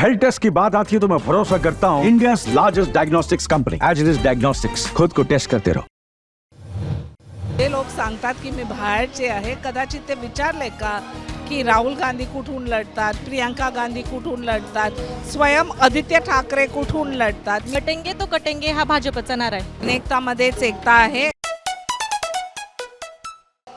Health taste की बात आती है तो मैं भरोसा करता हूँ India largest diagnostics company as it is diagnostics खुद को टेस्ट करते रहो। ते लोक सांगतात की मी बाहेरचे आहे. कदाचित ते विचारले का की राहुल गांधी कुठून लढतात? प्रियांका गांधी कुठून लढतात? स्वयं आदित्य ठाकरे कुठून लढतात? कटेंगे तो कटेंगे हा भाजपचा नारा आहे. अनेकतामध्येच एकता आहे.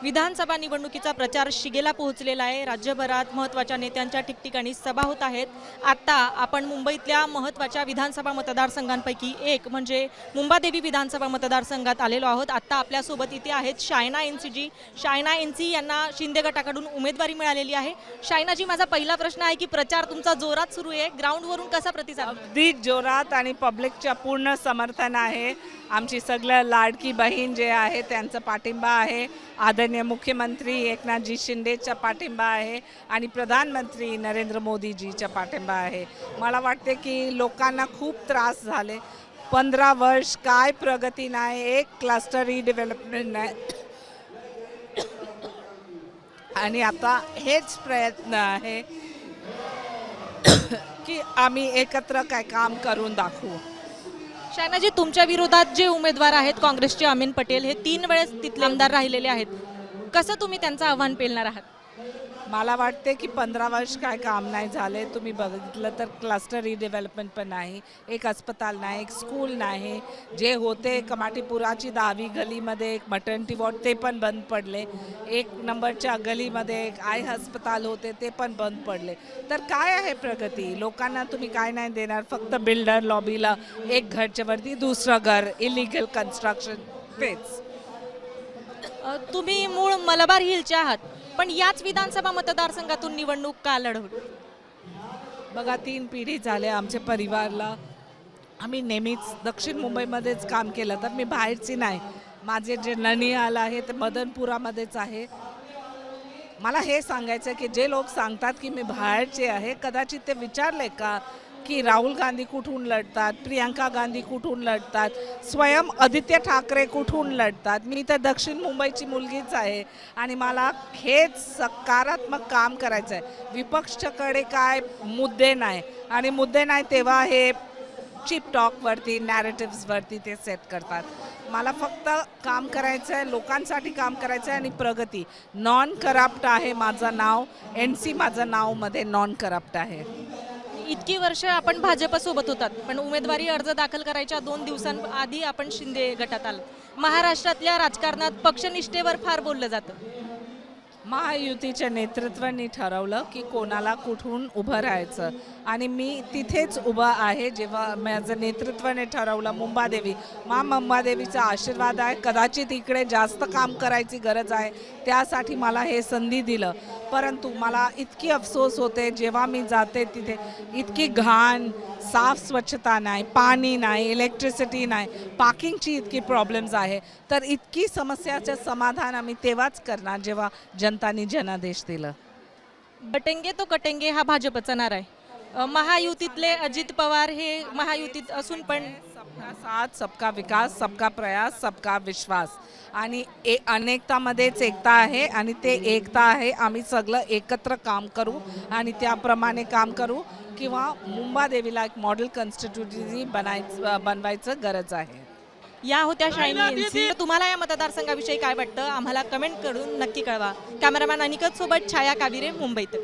विधानसभा निवडणुकीचा प्रचार शिगेला पोहोचलेला आहे. राज्यभरात महत्त्वाच्या नेत्यांच्या ठिकठिकाणी सभा होत आहेत. आत्ता आपण मुंबईतल्या महत्त्वाच्या विधानसभा मतदारसंघांपैकी एक म्हणजे मुंबादेवी विधानसभा मतदारसंघात आलेलो आहोत. आत्ता आपल्यासोबत इथे आहेत Shaina N C ji. Shaina N C यांना शिंदे गटाकडून उमेदवारी मिळालेली आहे. शायनाजी माझा पहिला प्रश्न आहे की प्रचार तुमचा जोरात सुरू आहे. ग्राउंडवरून कसा प्रतिसाद? अगदी जोरात आणि पब्लिकच्या पूर्ण समर्थन आहे. आमची सगळं लाडकी बहीण जे आहे त्यांचा पाठिंबा आहे. आदर आदरणीय मुख्यमंत्री एकनाथजी शिंदेचा पाठिंबा आहे आणि प्रधानमंत्री नरेंद्र मोदीजीचा पाठिंबा आहे. मला वाटते की लोकांना खूप त्रास झाले. पंधरा वर्ष काय प्रगती नाही एक क्लस्टर रिडेव्हलपमेंट नाही. आणि आता हेच प्रयत्न आहे की आम्ही एकत्र काय काम करून दाखवू. शायनाजी तुमच्या विरोधात जे उमेदवार आहेत काँग्रेसचे अमीन पटेल हे तीन वेळेस तिथले आमदार राहिलेले आहेत. कसं तुम्ही त्यांचं आव्हान पेलणार आहात? मला वाटते की पंधरा वर्ष काय काम नाही झाले तुम्ही बघितलं तर क्लस्टर रिडेव्हलपमेंट पण नाही एक अस्पताल नाही एक स्कूल नाही. जे होते कमाटीपुराची दहावी गलीमध्ये एक मटर्निटी वॉर्ड ते पण बंद पडले. एक नंबरच्या गलीमध्ये एक आय अस्पताल होते ते पण बंद पडले. तर काय आहे प्रगती? लोकांना तुम्ही काय नाही देणार फक्त बिल्डर लॉबीला एक घरच्यावरती दुसरं घर इलिगल कन्स्ट्रक्शन तेच. तुम्ही मूळ मलबार हिलचे आहात पण याच विधानसभा मतदारसंघातून निवडणूक का लढवली? बघा तीन पिढी झाल्या आमच्या परिवारला. आम्ही नेहमीच दक्षिण मुंबईमध्येच काम केलं तर मी बाहेरची नाही. माझे जे ननियाल आहे ते मदनपुरामध्येच आहे. मला हे सांगायचं की जे लोक सांगतात की मी बाहेरचे आहे कदाचित ते विचारले का? की राहुल गांधी कुठून लढतात प्रियांका गांधी कुठून लढतात स्वयं आदित्य ठाकरे कुठून लढतात? मी तर दक्षिण मुंबईची मुलगीच आहे आणि मला हेच सकारात्मक काम करायचं आहे. विपक्षाकडे काय मुद्दे नाही. आणि मुद्दे नाही तेव्हा हे चिप टॉकवरती नॅरेटिव्सवरती ते सेट करतात. मला फक्त काम करायचं आहे लोकांसाठी काम करायचं आहे आणि प्रगती. नॉन करप्ट आहे माझं नाव. एन सी माझं नावमध्ये नॉन करप्ट आहे. इतकी वर्ष आपण भाजपसोबत होतात पण उमेदवारी अर्ज दाखल करायच्या दोन दिवसांआधी आपण शिंदे गटात आलो. महाराष्ट्रातल्या राजकारणात पक्षनिष्ठेवर फार बोललं जातं. महायुतीच्या नेतृत्वाने ठरवलं की कोणाला कुठून उभं राहायचं? आणि मी तिथेच उभं आहे जेव्हा माझं नेतृत्वाने ठरवलं मुंबादेवी. मा मुंबादेवीचा आशीर्वाद आहे. कदाचित इकडे जास्त काम करायची गरज आहे. त्यासाठी मला हे संधी दिलं. परंतु मला इतकी अफसोस होते जेव्हा मी जाते तिथे. इतकी घाण साफ स्वच्छता नाही पाणी नाही इलेक्ट्रिसिटी नाही. पार्किंगची इतकी प्रॉब्लेम्स आहे. तर इतकी समस्याचं समाधान आम्ही तेव्हाच करणार जेव्हा जनतानी जनादेश दिलं. बटेंगे तो कटेंगे हा भाजपचा नारा आहे. महायुतीतले अजित पवार हे महायुतीत असून पण सबका साथ सबका विकास सबका प्रयास सबका विश्वास. आणि ए अनेकतामध्येच एकता आहे आणि ते एकता आहे. आम्ही सगळं एकत्र काम करू आणि त्याप्रमाणे काम करू किंवा मुंबादेवीला एक मॉडेल कॉन्स्टिट्युटी बनायचं बनवायचं गरज आहे. या होत्या एनसी तुम्हाला या मतदारसंघाविषयी काय वाटतं? आम्हाला कमेंट करून नक्की कळवा. कॅमेरामॅन अनिकत सोबत छाया काविरे मुंबईत.